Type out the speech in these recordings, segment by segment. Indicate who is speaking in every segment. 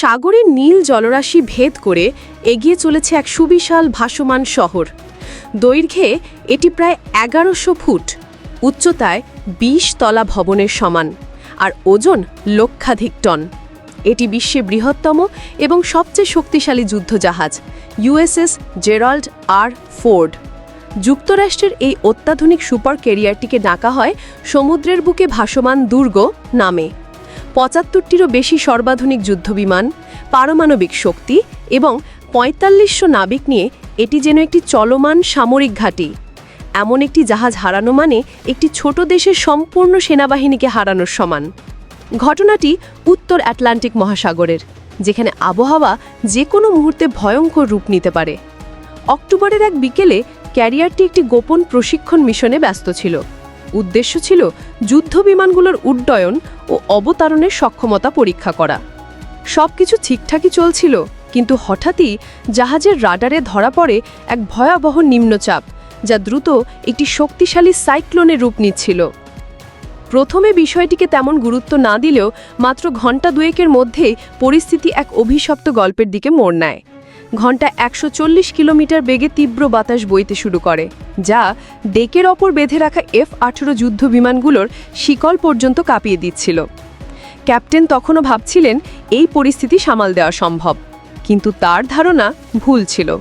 Speaker 1: সাগরের নীল জলরাশি ভেদ করে এগিয়ে চলেছে এক সুবিশাল ভাসমান শহর। দৈর্ঘ্যে এটি প্রায় এগারোশো ফুট, উচ্চতায় ২০ তলা ভবনের সমান, আর ওজন লক্ষাধিক টন। এটি বিশ্বে বৃহত্তম এবং সবচেয়ে শক্তিশালী যুদ্ধজাহাজ, ইউএসএস জেরাল্ড আর ফোর্ড। যুক্তরাষ্ট্রের এই অত্যাধুনিক সুপার ক্যারিয়ারটিকে ডাকা হয় সমুদ্রের বুকে ভাসমান দুর্গ নামে। পঁচাত্তরটিরও বেশি সর্বাধুনিক যুদ্ধবিমান, পারমাণবিক শক্তি এবং পঁয়তাল্লিশশো নাবিক নিয়ে এটি যেন একটি চলমান সামরিক ঘাঁটি। এমন একটি জাহাজ হারানো মানে একটি ছোট দেশের সম্পূর্ণ সেনাবাহিনীকে হারানোর সমান। ঘটনাটি উত্তর আটলান্টিক মহাসাগরের, যেখানে আবহাওয়া যে কোনো মুহূর্তে ভয়ঙ্কর রূপ নিতে পারে। অক্টোবরের এক বিকেলে ক্যারিয়ারটি একটি গোপন প্রশিক্ষণ মিশনে ব্যস্ত ছিল। উদ্দেশ্য ছিল যুদ্ধ বিমানগুলোর উড্ডয়ন ও অবতারণের সক্ষমতা পরীক্ষা করা। সব কিছু ঠিকঠাকই চলছিল, কিন্তু হঠাৎই জাহাজের রাডারে ধরা পড়ে এক ভয়াবহ নিম্নচাপ, যা দ্রুত একটি শক্তিশালী সাইক্লোনের রূপ নিচ্ছিল। প্রথমে বিষয়টিকে তেমন গুরুত্ব না দিলেও মাত্র ঘণ্টা দুয়েকের মধ্যেই পরিস্থিতি এক অভিশপ্ত গল্পের দিকে মোড় নেয়। ঘণ্টা একশো চল্লিশ কিলোমিটার বেগে তীব্র বাতাস বইতে শুরু করে, যা ডেকের ওপর বেঁধে রাখা এফ আঠেরো যুদ্ধ বিমানগুলোর শিকল পর্যন্ত কাঁপিয়ে দিচ্ছিল। ক্যাপ্টেন তখনও ভাবছিলেন, এই পরিস্থিতি সামাল দেওয়া সম্ভব, কিন্তু তার ধারণা ভুল ছিল।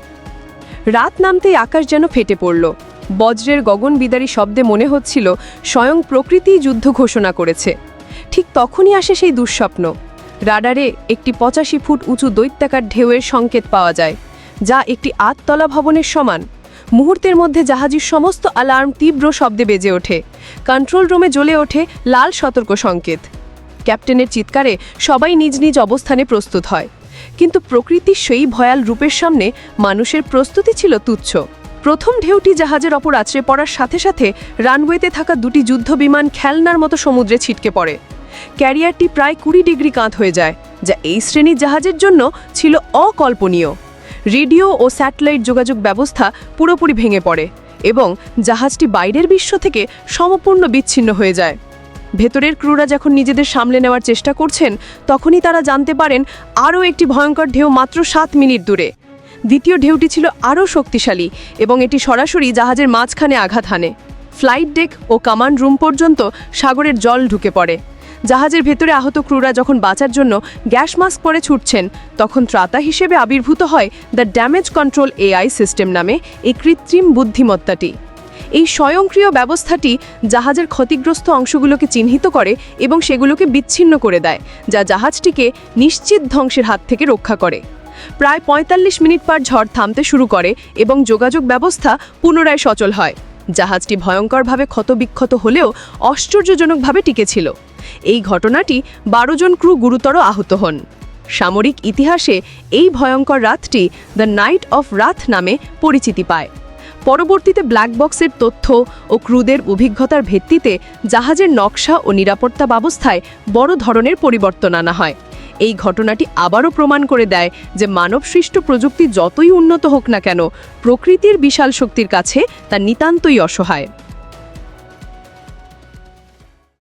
Speaker 1: রাত নামতেই আকাশ যেন ফেটে পড়ল। বজ্রের গগনবিদারী শব্দে মনে হচ্ছিল, স্বয়ং প্রকৃতিই যুদ্ধ ঘোষণা করেছে। ঠিক তখনই আসে সেই দুঃস্বপ্ন। রাডারে একটি পঁচাশি ফুট উঁচু দৈত্যাকার ঢেউয়ের সংকেত পাওয়া যায়, যা একটি আটতলা ভবনের সমান। মুহূর্তের মধ্যে জাহাজের সমস্ত অ্যালার্ম তীব্র শব্দে বেজে ওঠে। কন্ট্রোল রুমে জ্বলে ওঠে লাল সতর্ক সংকেত। ক্যাপ্টেনের চিৎকারে সবাই নিজ নিজ অবস্থানে প্রস্তুত হয়। কিন্তু প্রকৃতির সেই ভয়াল রূপের সামনে মানুষের প্রস্তুতি ছিল তুচ্ছ। প্রথম ঢেউটি জাহাজের অপর আছড়ে পড়ার সাথে সাথে রানওয়েতে থাকা দুটি যুদ্ধ বিমান খেলনার মতো সমুদ্রে ছিটকে পড়ে। ক্যারিয়ারটি প্রায় কুড়ি ডিগ্রি কাঁধ হয়ে যায়, যা এই শ্রেণির জাহাজের জন্য ছিল অকল্পনীয়। রেডিও ও স্যাটেলাইট যোগাযোগ ব্যবস্থা পুরোপুরি ভেঙে পড়ে এবং জাহাজটি বাইরের বিশ্ব থেকে সম্পূর্ণ বিচ্ছিন্ন হয়ে যায়। ভেতরের ক্রুরা যখন নিজেদের সামলে নেওয়ার চেষ্টা করছেন, তখনই তারা জানতে পারেন আরও একটি ভয়ঙ্কর ঢেউ মাত্র সাত মিনিট দূরে। দ্বিতীয় ঢেউটি ছিল আরও শক্তিশালী এবং এটি সরাসরি জাহাজের মাঝখানে আঘাত হানে। ফ্লাইট ডেক ও কমান্ড রুম পর্যন্ত সাগরের জল ঢুকে পড়ে। জাহাজের ভেতরে আহত ক্রুরা যখন বাঁচার জন্য গ্যাস মাস্ক পরে ছুটছেন, তখন ত্রাতা হিসেবে আবির্ভূত হয় the damage control AI system নামে এই কৃত্রিম বুদ্ধিমত্তাটি। এই স্বয়ংক্রিয় ব্যবস্থাটি জাহাজের ক্ষতিগ্রস্ত অংশগুলোকে চিহ্নিত করে এবং সেগুলোকে বিচ্ছিন্ন করে দেয়, যা জাহাজটিকে নিশ্চিত ধ্বংসের হাত থেকে রক্ষা করে। প্রায় ৪৫ মিনিট পর ঝড় থামতে শুরু করে এবং যোগাযোগ ব্যবস্থা পুনরায় সচল হয়। জাহাজটি ভয়ঙ্করভাবে ক্ষতবিক্ষত হলেও আশ্চর্যজনকভাবে টিকেছিল। এই ঘটনাটি বারো জন ক্রু গুরুতর আহত হন। সামরিক ইতিহাসে এই ভয়ঙ্কর রাতটি দ্য নাইট অফ রাথ নামে পরিচিতি পায়। পরবর্তীতে ব্ল্যাক বক্সের তথ্য ও ক্রুদের অভিজ্ঞতার ভিত্তিতে জাহাজের নকশা ও নিরাপত্তা ব্যবস্থায় বড় ধরনের পরিবর্তন আনা হয়। এই ঘটনাটি আবারও প্রমাণ করে দেয় যে মানবসৃষ্ট প্রযুক্তি যতই উন্নত হোক না কেন, প্রকৃতির বিশাল শক্তির কাছে তা নিতান্তই অসহায়।